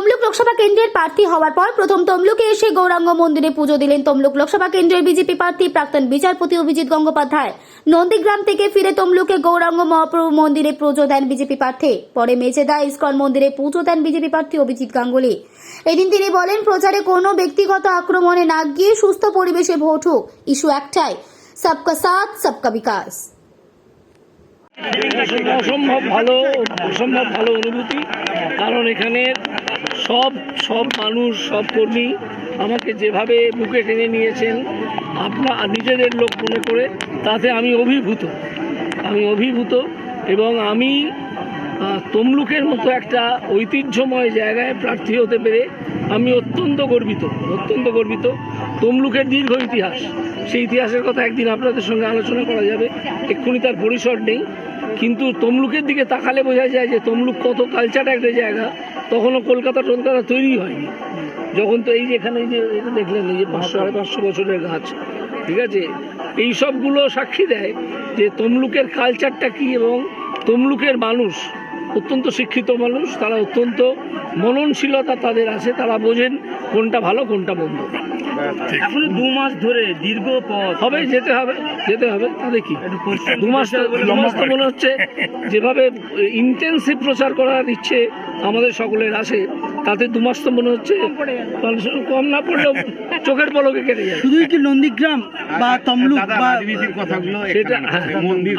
তমলুক লোকসভা কেন্দ্রের প্রার্থী হওয়ার পর প্রথম তমলুকে এসে গৌরাঙ্গ মন্দিরে পুজো দিলেন তমলুক লোকসভা কেন্দ্রের বিজেপি প্রার্থী প্রাক্তন বিচারপতি অভিজিৎ গঙ্গোপাধ্যায়। নন্দীগ্রাম থেকে ফিরে তমলুকে গৌরাঙ্গ মহাপ্রভু মন্দিরে পুজো দেন বিজেপি প্রার্থী। পরে মেচেদা ইস্কন মন্দিরে পুজো দেন বিজেপি প্রার্থী অভিজিৎ গাঙ্গুলি। এদিন তিনি বলেন, প্রচারে কোনো ব্যক্তিগত আক্রমণে না গিয়ে সুস্থ পরিবেশে ভোট হোক, ইস্যু একটাই, সবকা সাথ, সবকা বিকাশ। অসম্ভব ভালো অসম্ভব ভালো অনুভূতি। কারণ এখানে সব সব মানুষ, সব কর্মী আমাকে যেভাবে বুকে টেনে নিয়েছেন আপনার নিজেদের লোক মনে করে তাতে আমি অভিভূত। আমি অভিভূত এবং আমি তমলুকের মতো একটা ঐতিহ্যময় জায়গায় প্রার্থী হতে পেরে আমি অত্যন্ত গর্বিত অত্যন্ত গর্বিত। তমলুকের দীর্ঘ ইতিহাস, সেই ইতিহাসের কথা একদিন আপনাদের সঙ্গে আলোচনা করা যাবে, এক্ষুনি তার পরিসর নেই। কিন্তু তমলুকের দিকে তাকালে বোঝা যায় যে তমলুক কত কালচার একটা জায়গা। তখনও কলকাতা টলকাতা তৈরি হয়নি। যখন তো এই যে এখানে যে এটা দেখলেন এই যে পাঁচশো সাড়ে পাঁচশো বছরের গাছ ঠিক আছে? এই সবগুলো সাক্ষী দেয় যে তমলুকের কালচারটা কী এবং তমলুকের মানুষ অত্যন্ত শিক্ষিত মানুষ তারা অত্যন্ত মননশীলতা তাদের আছে তারা বোঝেন কোনটা ভালো কোনটা মন্দ এখনও দু মাস ধরে দীর্ঘ পথ হবে যেতে হবে যেতে হবে তাহলে কি দু মাস তো- দু মাস তো মনে হচ্ছে যেভাবে ইন্টেন্সিভ প্রচার করার ইচ্ছে আমাদের সকলের আছে তাতে দু মাস তো মনে হচ্ছে কম না পড়লেও চোখের পলকে কেটে যায় শুধুই কি নন্দীগ্রাম বা তমলুক বা কথাগুলো সেটা হ্যাঁ মন্দির